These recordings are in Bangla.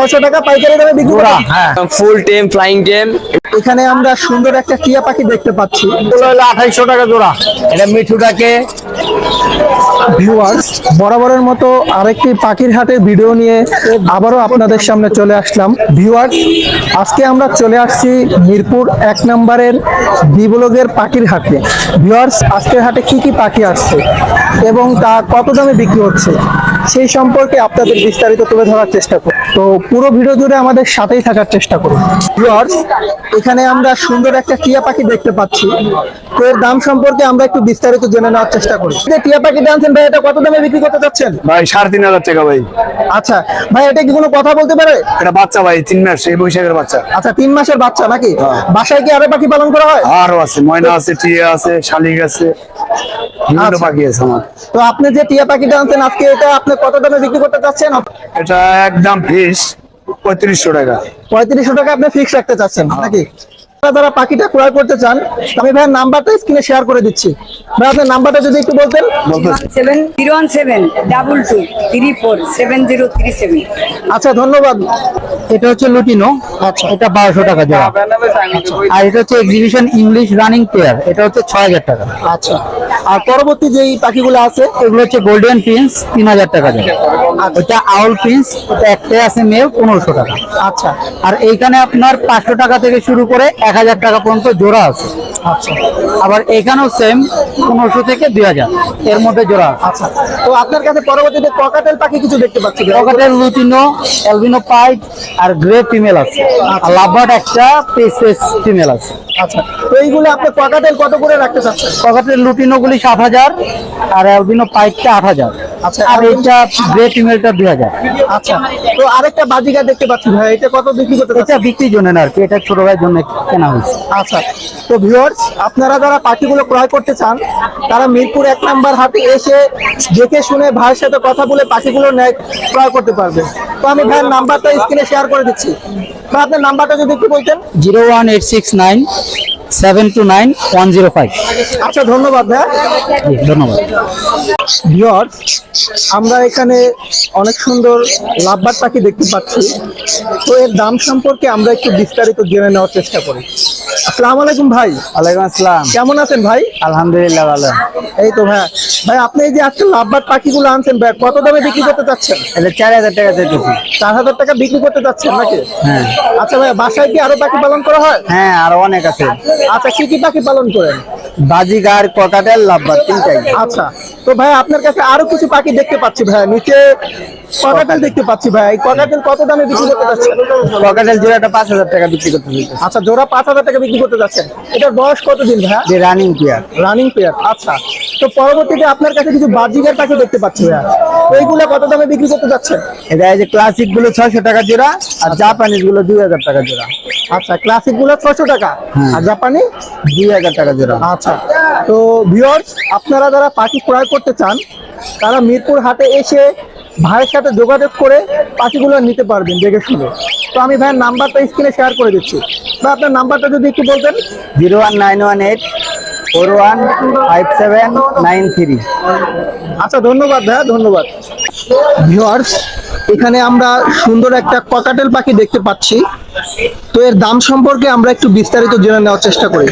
ছশো টাকা পাইকারি দামে বিক্রি করা হ্যাঁ। ফুল টেম ফ্লাইং টেম এখানে আমরা সুন্দর একটা টিয়া পাখি দেখতে পাচ্ছি। এগুলো হলো আঠাইশশো টাকা জোড়া। এটা মিঠুটাকে ভিউয়ার্স বরাবরের মতো আরেকটি পাখির হাটে ভিডিও নিয়ে আবারও আপনাদের সামনে চলে আসলাম। ভিউয়ার্স আজকে আমরা চলে আসছি মিরপুর এক নম্বরের বিবলগের পাখির হাটে। ভিউয়ার্স আজকের হাটে কি কি পাখি আসছে এবং তা কত দামে বিক্রি হচ্ছে? সেই সম্পর্কে আপনাদের বিস্তারিত তুলে ধরার চেষ্টা করুন তো পুরো ভিডিও জুড়ে আমাদের সাথেই থাকার চেষ্টা করুন। ভিউয়ার্স এখানে আমরা সুন্দর একটা টিয়া পাখি দেখতে পাচ্ছি। তো এর দাম সম্পর্কে আমরা একটু বিস্তারিত জেনে নেওয়ার চেষ্টা করি। যে টিয়া পাখি আনছেন ভাই এটা কত দামে বিক্রি করতে চাচ্ছেন? ভাই সাড়ে তিন হাজার টাকা ভাই। আচ্ছা ভাই এটা কি কোনো কথা বলতে পারে? এটা বাচ্চা ভাই তিন মাস এই বৈশাখের বাচ্চা। আচ্ছা তিন মাসের বাচ্চা নাকি? বাসায় কি আরও পাখি পালন করা হয়? আরও আছে ময়না আছে টিয়া আছে শালিক আছে। বিভিন্ন আচ্ছা। পাখি আছে আমার। তো আপনি যে টিয়া পাখিটা আনছেন আজকে এটা আপনি কত দামে বিক্রি করতে চাচ্ছেন? এটা একদম ফিক্স পঁয়ত্রিশশো টাকা। পঁয়ত্রিশশো টাকা আপনি ফিক্স রাখতে চাচ্ছেন নাকি? যারা যারা পাখিটা ক্রয় করতে চান আমি ভাইয়ের নাম্বারটা স্ক্রিনে শেয়ার করে দিচ্ছি। ভাই আপনার নাম্বারটা যদি একটু বলতেন। Seven zero one seven double two three four seven zero three seven. আচ্ছা ধন্যবাদ। এটা হচ্ছে লুটিনো আচ্ছা। এটা বারোশো টাকা জোড়া। আর এটা হচ্ছে এক্সিবিশন ইংলিশ রানিং পেয়ার এটা হচ্ছে ছয় হাজার টাকা। আচ্ছা। আর পরবর্তী যেই পাখিগুলো আছে এগুলো হচ্ছে গোল্ডেন প্রিন্স তিন হাজার টাকা জোড়া। ওটা আউল প্রিন্স ওটা একটাই আছে মেয়ে পনেরোশো টাকা। আচ্ছা। আর এইখানে আপনার পাঁচশো টাকা থেকে শুরু করে এক হাজার টাকা পর্যন্ত জোড়া আছে। আচ্ছা। আবার এখানেও সেম পনেরোশো থেকে দুই হাজার। এর মধ্যে জোড়া আছে। আচ্ছা। তো আপনার কাছে পরবর্তীতে ককাটেল পাখি কিছু দেখতে পাচ্ছি। পকেটের লুটিনো অ্যালবিনো পাইট আর গ্রে ফিমেল আছে। আর লাভবার্ড একটা পেসেস ফিমেল আছে। আচ্ছা। তো এইগুলো আপনি ককাটেল কত করে রাখতে চাচ্ছেন? পকেটের লুটিনো গুলি সাত হাজার আর অ্যালবিনো পাইপটা আট হাজার। আচ্ছা, আর গ্রে ফিমেলটা দুই হাজার। আচ্ছা তো আরেকটা বাজিকা দেখতে পাচ্ছি ভাই এটা কত বিক্রি করতে এটা বিক্রির জন্য না আর কি এটা ছোট ভাইয়ের জন্য কেনা হয়েছে। আচ্ছা তো ভিউয়ার্স আপনারা যারা পাখিগুলো ক্রয় করতে চান তারা মিরপুর এক নাম্বার হাটে এসে দেখে শুনে ভাইয়ের সাথে কথা বলে পাখিগুলো নেয় ক্রয় করতে পারবেন তো আমি ভাইয়ের নাম্বারটা স্ক্রিনে শেয়ার করে দিচ্ছি। আপনার নাম্বারটা যদি একটু বলতেন। Zero one eight six nine seven two nine one zero five আচ্ছা ধন্যবাদ ভাইয়া। ধন্যবাদ। আমরা এখানে অনেক সুন্দর লাভবার পাখি দেখতে পাচ্ছি। তো এর দাম সম্পর্কে আমরা একটু বিস্তারিত জেনে নেওয়ার চেষ্টা করি। আসসালামু আলাইকুম ভাই। ওয়ালাইকুম আসসালাম। কেমন আছেন ভাই? আলহামদুলিল্লাহ ভালো। এই তো ভাই ভাই আপনি এই যে আজকে লাভবার পাখিগুলো আনছেন ভাই কত দামে বিক্রি করতে চাচ্ছেন? এটা চার হাজার টাকা চাইতেছি চার হাজার টাকা বিক্রি করতে চাচ্ছেন নাকি? হ্যাঁ। আচ্ছা ভাই বাসায় কি আরও পাখি পালন করা হয়? হ্যাঁ আরও অনেক আছে। আচ্ছা কি কি পাখি পালন করেন? বাজিগার ককাটেল লাভবার তিনটাই আচ্ছা তো ভাই আপনার কাছে আরও কিছু পাখি দেখতে পাচ্ছি ভাই নিচে ককাটেল দেখতে পাচ্ছি ভাই এই ককাটেল কত দামে বিক্রি করতে যাচ্ছেন? ককাটেল জোড়াটা পাঁচ হাজার টাকা বিক্রি করতে দিতে আচ্ছা জোড়া পাঁচ হাজার টাকা বিক্রি করতে যাচ্ছেন। এটার বয়স কতদিন ভাইয়া যে রানিং পেয়ার রানিং পেয়ার আচ্ছা। তো পরবর্তীতে আপনার কাছে কিছু বাজিগার পাখি দেখতে পাচ্ছি ভাইয়া তো এইগুলো কত দামে বিক্রি করতে যাচ্ছেন? এটা এই যে ক্লাসিকগুলো ছয়শো টাকা জোড়া আর জাপানিজগুলো দুই হাজার টাকা জোড়া। আচ্ছা ক্লাসিকগুলো ছশো টাকা আর জাপানি দুই হাজার টাকা জোড়া। আচ্ছা। তো ভিওর্স আপনারা যারা পাখি ক্রয় করতে চান তারা মিরপুর হাটে এসে ভাইয়ের সাথে যোগাযোগ করে পাখিগুলো নিতে পারবেন দেখে শুনে। তো আমি ভাইয়ের নাম্বারটা স্ক্রিনে শেয়ার করে দিচ্ছি। বা আপনার নাম্বারটা যদি একটু বলতেন। Zero one nine one eight four one five seven nine three. আচ্ছা ধন্যবাদ ভাইয়া ধন্যবাদ। ভিউয়ার্স এখানে আমরা সুন্দর একটা ককাটেল পাখি দেখতে পাচ্ছি। তো এর দাম সম্পর্কে আমরা একটু বিস্তারিত জেনে নেওয়ার চেষ্টা করি।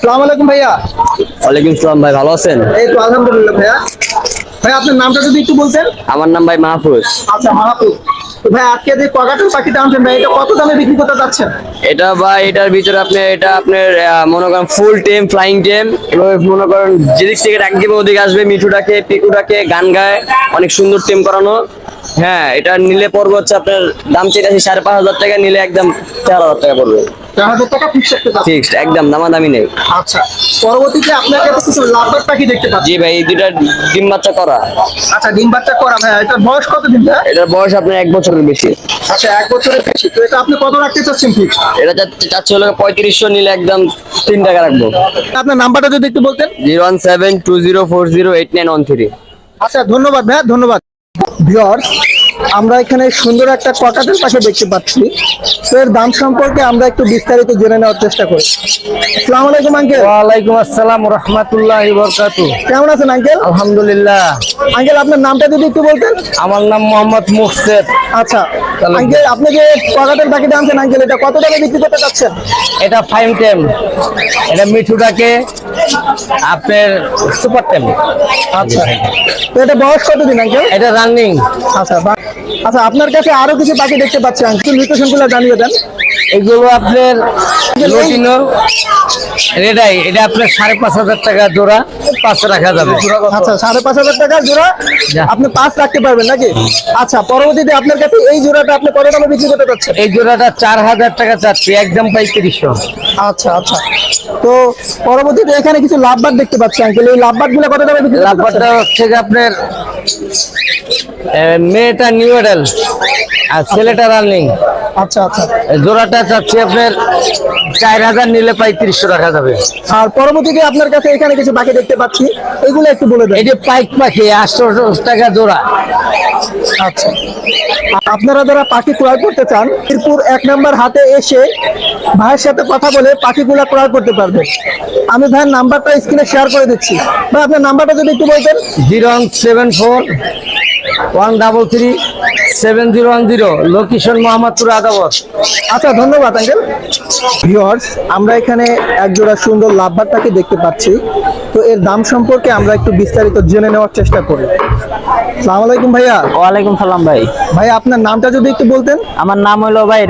সালাম আলাইকুম ভাইয়া। ওয়ালাইকুম সালাম ভাই ভালো আছেন? এই তো আলহামদুলিল্লাহ ভাইয়া। ভাই আপনার নামটা যদি একটু বলতেন। আমার নাম ভাই মাহফুজ। আচ্ছা তো আজকে এটা কত বিক্রি করতে এটা এটার ভিতরে আপনি, এটা আপনার মনে করেন ফুল টেম ফ্লাইং মনে করেন যেদিক থেকে আসবে, মিঠুটাকে, পিকুটাকে, গান গায়, অনেক সুন্দর টেম করানো। হ্যাঁ এটা নিলে পড়বে হচ্ছে আপনার দাম চেয়ে সাড়ে পাঁচ হাজার টাকা, নিলে একদম চার হাজার টাকা পড়বে। হাজার টাকা ফিক্স রাখতে চাচ্ছেন ফিক্সড একদম দামাদামি নেই। আচ্ছা পরবর্তীতে আপনার কাছে কিছু লাভবার পাখি দেখতে পাচ্ছি জি ভাই এই দুইটা ডিম বাচ্চা করা। আচ্ছা ডিম বাচ্চা করা ভাই এটার বয়স কত দিন ভাই এটার বয়স আপনার এক বছরের বেশি। আচ্ছা এক বছরের বেশি। তো এটা আপনি কত রাখতে চাচ্ছেন ফিক্স এটা চাচ্ছে- চাচ্ছে হলো পঁয়ত্রিশশো নিলে একদম তিন টাকা রাখব। আপনার নাম্বারটা যদি একটু বলতেন। Zero one seven two zero four zero eight nine one three. আচ্ছা ধন্যবাদ ভাইয়া ধন্যবাদ। আমরা এখানে সুন্দর একটা ককাটের পাখি দেখতে পাচ্ছি। তো এর দাম সম্পর্কে আমরা একটু বিস্তারিত জেনে নেওয়ার চেষ্টা করি। আসসালামু আলাইকুম আঙ্কেল। ওয়ালাইকুম আসসালাম রহমতুল্লাহ বরকাতু কেমন আছেন আঙ্কেল? আলহামদুলিল্লাহ। আঙ্কেল আপনার নামটা যদি একটু বলতেন। আমার নাম মোহাম্মদ মুকসেদ আচ্ছা আঙ্কেল আপনি যে ককাটের পাখিটা আনছেন আঙ্কেল এটা কত টাকা বিক্রি করতে চাচ্ছেন? এটা ফাইভ টেম। এটা মিঠুটাকে আপনার সুপার টেম। আচ্ছা। তো এটা বয়স কতদিন আঙ্কেল? এটা রানিং। আচ্ছা আচ্ছা আপনার কাছে আরও কিছু পাখি দেখতে পাচ্ছি আঙ্কেল। জানিয়ে দেন। এগুলো আপনার লোটিনো রেডাই এটা আপনার সাড়ে পাঁচ হাজার টাকা জোড়া পাঁচশো রাখা যাবে। আচ্ছা সাড়ে পাঁচ হাজার টাকার জোড়া? আপনি পাঁচ রাখতে পারবেন নাকি? আচ্ছা পরবর্তীতে আপনার কাছে এই জোড়াটা আপনি কত দামে বিক্রি করতে চাচ্ছেন? এই জোড়াটা চার হাজার টাকা চাচ্ছি একদম পঁয়ত্রিশশো। আচ্ছা আচ্ছা। তো পরবর্তীতে এখানে কিছু লাভবার দেখতে পাচ্ছি আঙ্কেল। এই কত দামে বিক্রি লাভবারটা হচ্ছে যে আপনার মেয়েটা নিউ মডেল আর ছেলেটা রানিং আচ্ছা আচ্ছা। জোড়াটা চাচ্ছি আপনার চার হাজার নিলে পঁয়ত্রিশশো রাখা যাবে। আর পরবর্তীতে আপনার কাছে এখানে কিছু পাখি দেখতে পাচ্ছি এগুলো একটু বলে দেন। এই যে পাইক পাখি আটশো টাকা জোড়া। আচ্ছা। আপনারা যারা পাখি ক্রয় করতে চান মিরপুর এক নম্বর হাতে এসে ভাইয়ের সাথে কথা বলে পাখিগুলো ক্রয় করতে পারবেন আমি ভাইয়ের নাম্বারটা স্ক্রিনে শেয়ার করে দিচ্ছি। ভাই আপনার নাম্বারটা যদি একটু বলতেন। Zero seven four one double three seven zero one zero location Mohammadpur Adabor আচ্ছা ধন্যবাদ আঙ্কেল। ভিওর্স আমরা এখানে একজোড়া সুন্দর লাভবারটাকে দেখতে পাচ্ছি। তো এর দাম সম্পর্কে আমরা একটু বিস্তারিত জেনে নেওয়ার চেষ্টা করি। সালাম আলাইকুম ভাইয়া। ওয়ালাইকুম সালাম ভাই। ভাই আপনার নামটা যদি একটু বলতেন। আমার নাম হলো ভাই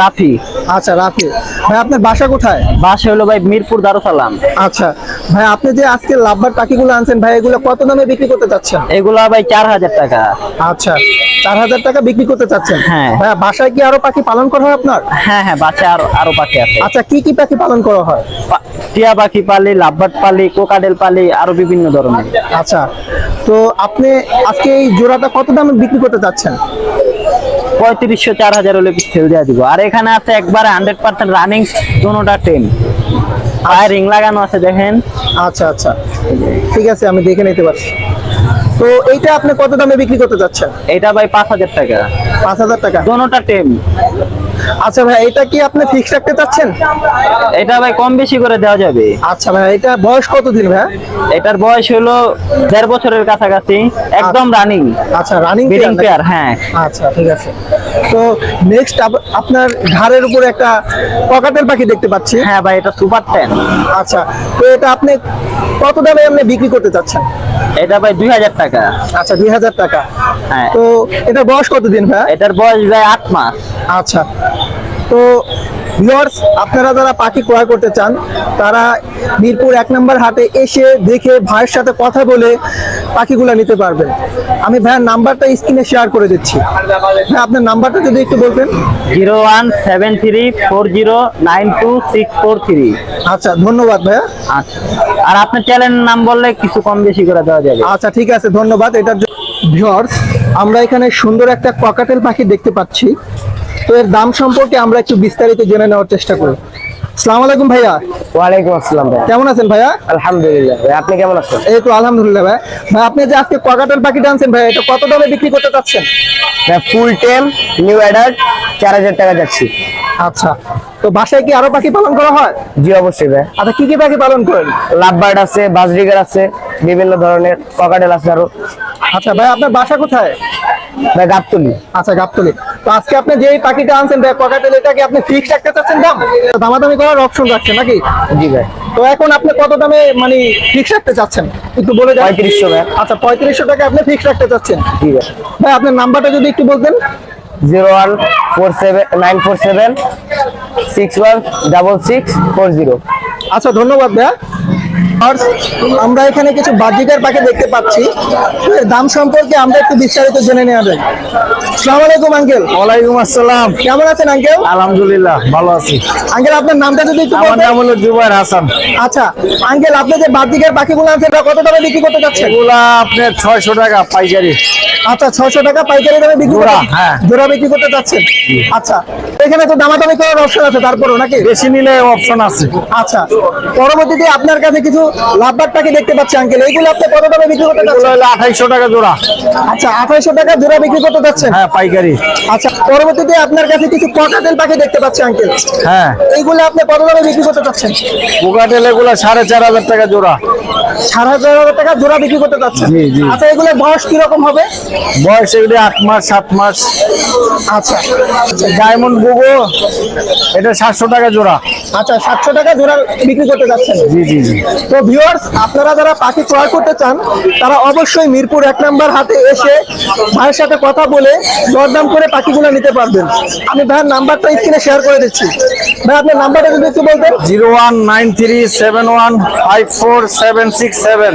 রাফি। আচ্ছা রাফি। ভাই আপনার বাসা কোথায়? বাসা হলো ভাই মিরপুর দারুসালাম। আচ্ছা ভাই আপনি যে আজকে লাভবার পাখিগুলো আনছেন ভাই এগুলো কত দামে বিক্রি করতে চাচ্ছেন? এগুলা ভাই চার হাজার টাকা। আচ্ছা চার হাজার টাকা বিক্রি করতে চাচ্ছেন? হ্যাঁ। ভাইয়া বাসায় কি আরও পাখি পালন করা হয় আপনার? হ্যাঁ হ্যাঁ বাসায় আরও আরও পাখি আছে। আচ্ছা কি কি পাখি পালন করা হয়? টিয়া পাখি পালি লাভবাট পালি কোকাডেল পালি আরও বিভিন্ন ধরনের। আচ্ছা তো আপনি আজকে এই জোড়াটা কত দামে বিক্রি করতে চাচ্ছেন? পঁয়ত্রিশশো চার হাজার হলে সেল দেওয়া দিব। আর এখানে আছে একবারে হান্ড্রেড পার্সেন্ট রানিং দোনোটা টেন আর রিং লাগানো আছে দেখেন। আচ্ছা আচ্ছা। ঠিক আছে আমি দেখে নিতে পারছি। তো এইটা আপনি কত দামে বিক্রি করতে চাচ্ছেন? এটা ভাই পাঁচ হাজার টাকা। পাঁচ হাজার টাকা। দোনোটা টেম আচ্ছা ভাই এটা কি আপনি ফিক্স রাখতে চাচ্ছেন? এটা ভাই কম বেশি করে দেওয়া যাবে। আচ্ছা ভাই এটা বয়স কতদিন ভাই? এটার বয়স হলো দেড় বছরের কাছাকাছি একদম রানিং আচ্ছা রানিং ব্রিডিং পেয়ার হ্যাঁ। আচ্ছা ঠিক আছে। তো নেক্সট আপনার ঘাড়ের উপরে একটা পকাটের পাখি দেখতে পাচ্ছি। হ্যাঁ ভাই এটা সুপার টেন আচ্ছা তো এটা আপনি কত দামে আপনি বিক্রি করতে চাচ্ছেন? এটা ভাই দুই হাজার টাকা। আচ্ছা দুই হাজার টাকা। হ্যাঁ। তো এটা বয়স কতদিন ভাই? এটার বয়স ভাই আট মাস। আচ্ছা তো ভিউয়ার্স আপনারা যারা পাখি ক্রয় করতে চান তারা মিরপুর এক নম্বর হাটে এসে দেখে ভাইয়ের সাথে কথা বলে পাখিগুলো নিতে পারবেন। আমি ভাইয়ের নাম্বারটা স্ক্রিনে শেয়ার করে দিচ্ছি। ভাই আপনার নাম্বারটা যদি একটু বলবেন zero one seven three four zero nine two six four three. আচ্ছা ধন্যবাদ ভাইয়া। আচ্ছা। আর আপনার চ্যানেলের নাম বললে কিছু কম বেশি করে দেওয়া যাবে। আচ্ছা ঠিক আছে ধন্যবাদ। এটার ভিউয়ার্স আমরা এখানে সুন্দর একটা ককাটেল পাখি দেখতে পাচ্ছি। তো এর দাম সম্পর্কে আমরা একটু বিস্তারিত জেনে নেওয়ার চেষ্টা করি। আসসালামু আলাইকুম ভাইয়া। ওয়ালাইকুম আসসালাম ভাই। কেমন আছেন ভাইয়া? আলহামদুলিল্লাহ ভাই আপনি কেমন আছেন? এই তো আলহামদুলিল্লাহ ভাই। ভাই আপনি যে আজকে ককাটেল পাখিটা আনছেন ভাই এটা কত দামে বিক্রি করতে চাচ্ছেন? ফুল টেম নিউ অ্যাডাল্ট চার হাজার টাকা যাচ্ছি। আচ্ছা তো বাসায় কি আরও পাখি পালন করা হয়? জি অবশ্যই ভাই। আচ্ছা কি কি পাখি পালন করেন? লাভবার্ড আছে বাজরিগার আছে বিভিন্ন ধরনের ককাটেল আছে আরও। আচ্ছা ভাই আপনার বাসা কোথায়? ভাই গাবতলি। আচ্ছা গাবতলি। তো আজকে আপনি যে পাখিটা আনছেন ভাই ককাটেল এটাকে আপনি ফিক্স রাখতে চাচ্ছেন দাম? দামাদামি করার অপশন রাখছেন নাকি? জি ভাই। তো এখন আপনি কত দামে মানে ফিক্স রাখতে চাচ্ছেন? একটু বলে দেন। পঁয়ত্রিশশো ভাই। আচ্ছা পঁয়ত্রিশশো টাকা আপনি ফিক্স রাখতে চাচ্ছেন? জি ভাই। ভাই আপনার নাম্বারটা যদি একটু বলতেন। Zero one four seven nine four seven six one double six four zero. আচ্ছা ধন্যবাদ ভাইয়া আর আমরা এখানে কিছু বাজিকার পাখি দেখতে পাচ্ছি। দাম সম্পর্কে আমরা একটু বিস্তারিত জেনে নেওয়া যায় সালাম আলাইকুম আঙ্কেল। ওয়ালাইকুম আসসালাম। কেমন আছেন আঙ্কেল? আলহামদুলিল্লাহ ভালো আছি। আঙ্কেল আপনার নামটা যদি একটু আমার নাম হলো জুবাইর হাসান। আচ্ছা আঙ্কেল আপনি যে বাজিকার পাখিগুলো আনছেন ওটা কত টাকা বিক্রি করতে চাচ্ছেন? এগুলা আপনার ছয়শো টাকা পাইকারি। আচ্ছা ছয়শো টাকা পাইকারি দামে বিক্রি করতে হ্যাঁ। জোড়া বিক্রি করতে চাচ্ছেন? আচ্ছা এখানে তো দামাদামি করার অপশন আছে তারপরও নাকি? বেশি নিলে অপশন আছে। আচ্ছা পরবর্তীতে আপনার কাছে কিছু লাভবাট পাখি দেখতে পাচ্ছি আঙ্কেল এইগুলো আপনি কত দামে বিক্রি করতে এগুলো চাচ্ছেন হলো আঠাইশশো টাকা জোড়া। আচ্ছা আঠাইশো টাকা জোড়া বিক্রি করতে যাচ্ছেন? হ্যাঁ পাইকারি। আচ্ছা পরবর্তীতে আপনার কাছে কিছু ককাটেল পাখি দেখতে পাচ্ছি আঙ্কেল হ্যাঁ। এইগুলো আপনি কত দামে বিক্রি করতে যাচ্ছেন? পোকাটেল এগুলো সাড়ে চার হাজার টাকা জোড়া। সাড়ে হাজার হাজার টাকা জোড়া বিক্রি করতে চাচ্ছেন। আচ্ছা এগুলোর বয়স কীরকম হবে? বয়স এগুলি আট মাস সাত মাস। আচ্ছা। ডায়মন্ড বুগো এটা সাতশো টাকা জোড়া। আচ্ছা সাতশো টাকা জোড়া বিক্রি করতে যাচ্ছেন। জি জি জি। তো ভিউয়ার্স আপনারা যারা পাখি ক্রয় করতে চান তারা অবশ্যই মিরপুর এক নম্বর হাতে এসে ভাইয়ের সাথে কথা বলে দরদাম করে পাখিগুলো নিতে পারবেন। আমি ভাইয়ের নাম্বারটা স্ক্রিনে শেয়ার করে দিচ্ছি। ভাই আপনার নাম্বারটা যদি একটু বলতেন। Zero one nine three seven one five four seven six seven